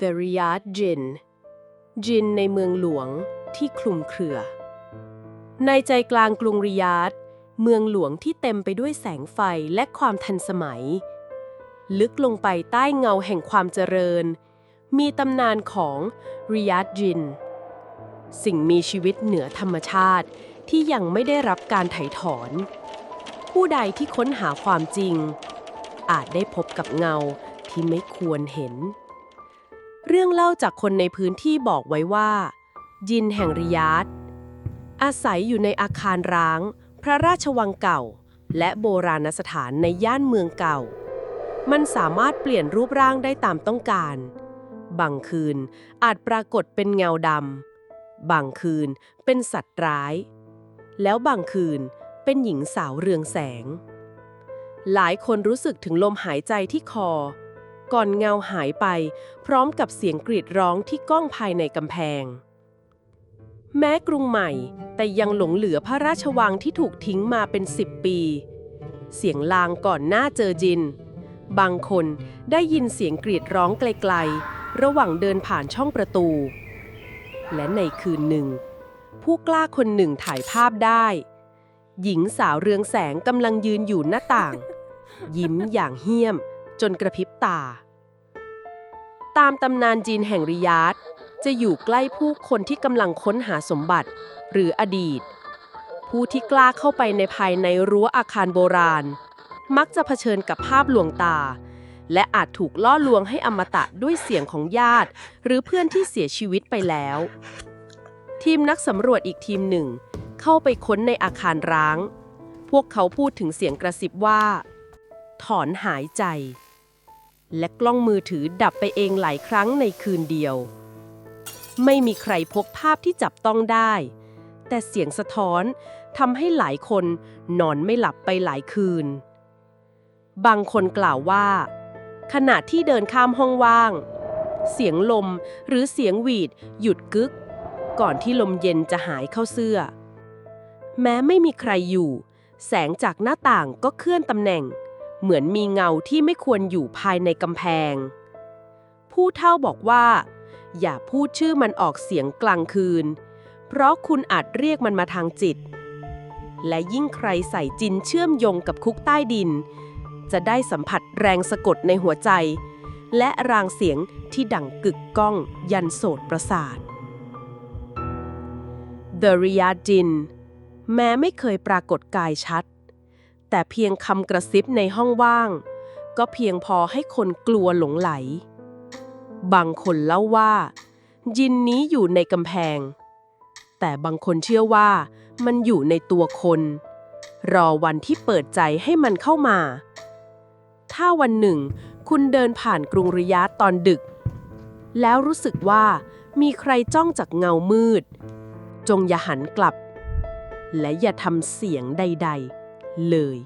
The Riyadh Jinn จินในเมืองหลวงที่คลุมเครือ ในใจกลางกรุงริยาดเมืองหลวงที่เต็มไปด้วยแสงไฟและความทันสมัย ลึกลงไปใต้เงาแห่งความเจริญ มีตำนานของริยาดจิน สิ่งมีชีวิตเหนือธรรมชาติที่ยังไม่ได้รับการไถ่ถอน ผู้ใดที่ค้นหาความจริง อาจได้พบกับเงาที่ไม่ควรเห็น เรื่องเล่าจากคนในพื้นที่บอกไว้ว่า ยินแห่งริยาดอาศัยอยู่ในอาคารร้าง พระราชวังเก่า และโบราณสถานในย่านเมืองเก่า มันสามารถเปลี่ยนรูปร่างได้ตามต้องการ บางคืนอาจปรากฏเป็นเงาดำ บางคืนเป็นสัตว์ร้าย แล้วบางคืนเป็นหญิงสาวเรืองแสง หลายคนรู้สึกถึงลมหายใจที่คอ ก่อนเงาหายไป พร้อมกับเสียงกรีดร้องที่ก้องภายในกำแพง แม้กรุงใหม่ แต่ยังหลงเหลือพระราชวังที่ถูกทิ้งมาเป็นสิบปี เสียงลางก่อนหน้าเจอจิน บางคนได้ยินเสียงกรีดร้องไกลๆ ระหว่างเดินผ่านช่องประตู และในคืนหนึ่ง ผู้กล้าคนหนึ่งถ่ายภาพได้ หญิงสาวเรืองแสงกำลังยืนอยู่หน้าต่าง ยิ้มอย่างเหี้ยม จนกระพริบตา ตามตำนานจีนแห่งริยาดจะอยู่ใกล้ผู้คนที่กำลังค้นหาสมบัติ หรืออดีต ผู้ที่กล้าเข้าไปในภายในรั้วอาคารโบราณ มักจะเผชิญกับภาพลวงตา และอาจถูกล่อลวงให้อมตะด้วยเสียงของญาติ หรือเพื่อนที่เสียชีวิตไปแล้ว ทีมนักสำรวจอีกทีมหนึ่ง เข้าไปค้นในอาคารร้าง พวกเขาพูดถึงเสียงกระซิบว่า ถอนหายใจ และกล้องมือถือดับไปเองหลายครั้งในคืนเดียว ไม่มีใครพกภาพที่จับต้องได้ แต่เสียงสะท้อนทำให้หลายคนนอนไม่หลับไปหลายคืน บางคนกล่าวว่า ขณะที่เดินข้ามห้องว่าง เสียงลมหรือเสียงหวีดหยุดกึก ก่อนที่ลมเย็นจะหายเข้าเสื้อ แม้ไม่มีใครอยู่ แสงจากหน้าต่างก็เคลื่อนตำแหน่ง เหมือนมีเงาที่ไม่ควรอยู่ภายในกำแพง ผู้เฒ่าบอกว่า อย่าพูดชื่อมันออกเสียงกลางคืน เพราะคุณอาจเรียกมันมาทางจิต และยิ่งใครใส่จินเชื่อมโยงกับคุกใต้ดิน จะได้สัมผัสแรงสะกดในหัวใจ และรางเสียงที่ดังกึกก้องยันโสดประสาท The Riyadh Jinn แม้ไม่เคยปรากฏกายชัด แต่เพียงคำกระซิบในห้องว่าง ก็เพียงพอให้คนกลัวหลงไหล บางคนเล่าว่า ยินนี้อยู่ในกำแพง แต่บางคนเชื่อว่า มันอยู่ในตัวคน รอวันที่เปิดใจให้มันเข้ามา ถ้าวันหนึ่ง คุณเดินผ่านกรุงริยาตอนดึก แล้วรู้สึกว่ามีใครจ้องจากเงามืด จงอย่าหันกลับ และอย่าทำเสียงใด ๆ เลย